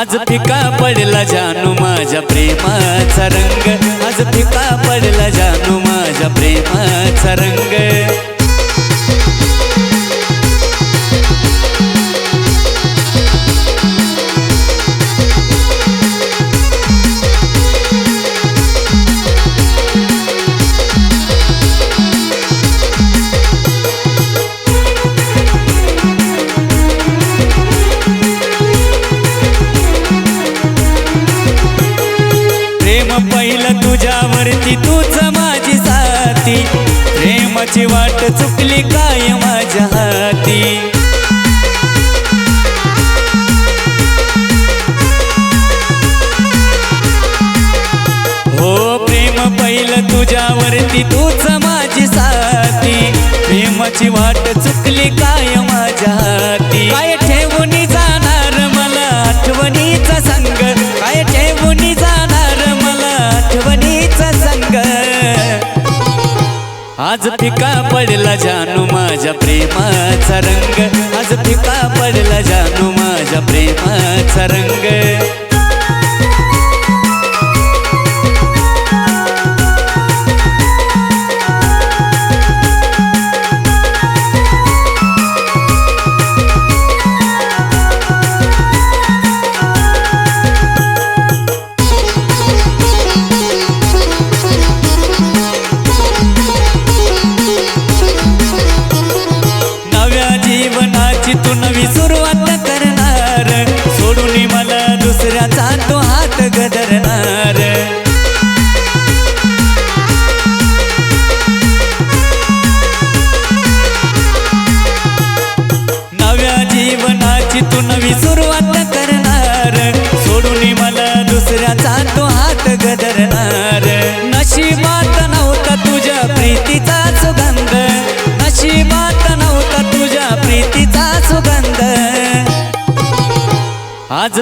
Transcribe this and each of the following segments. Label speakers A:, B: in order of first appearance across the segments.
A: आज पिका पडला जानू माझ्या प्रेमाचा रंग. आज पिका पडला जानू माझ्या प्रेम प्रेम पहिलं तुझ्यावरती तूच माझी साथी. प्रेमाची वाट चुकली काय माझ्या हाती? हो प्रेम पहिलं तुझ्यावरती तूच माझी साथी. प्रेमाची वाट चुकली काय माझ्या आज फिका पडला जानू माझ्या प्रेमाचा रंग. आज फिका पडला जानू माझ्या प्रेमाचा रंग. जीवनाची तू नवी सुरुवात करणार. सोडून मला दुसऱ्याचा तो हात गदरणार. नव्या जीवनाची तू नवी सुरुवात करणार. सोडून मला दुसऱ्याचा तो हात गदरणार. नशिबात नव्हता तुझ्या प्रीतीचा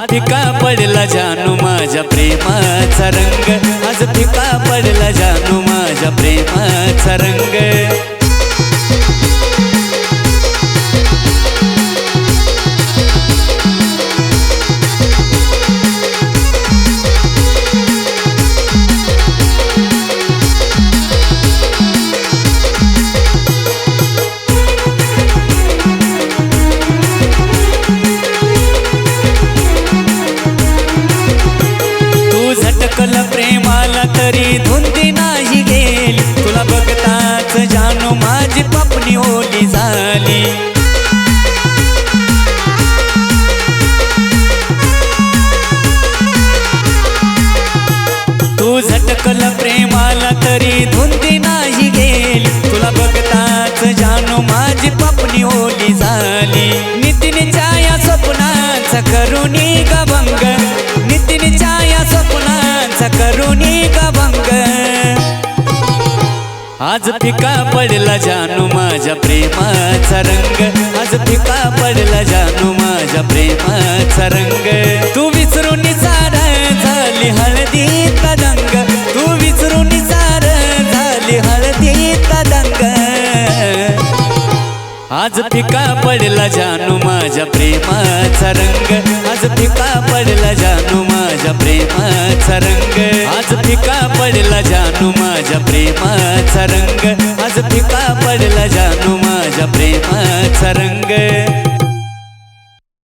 A: आज फिका पडला जानू माझ्या प्रेमाचा रंग. आज फिका पडला जानू माझ्या प्रेमाचा रंग. जानू माझी पपनी ओली झाली. नितीन छाया स्वप्नाचा करुणी गभंग. नितीन छाया स्वप्नाचा करुणी गभंग. आज फिका पडला जानू माझ्या प्रेमाचा रंग. आज फिका पडला जानू माझ्या प्रेमाचा रंग. तू विसरून सारा झाली हळदी कदा आज फिका पडला जानू माझ्या प्रेमाचा रंग. आज फिका पडला जानू माझ्या प्रेमाचा रंग. आज फिका पडला जानू माझ्या प्रेमाचा रंग. आज फिका पडला जानू माझ्या प्रेमाचा रंग.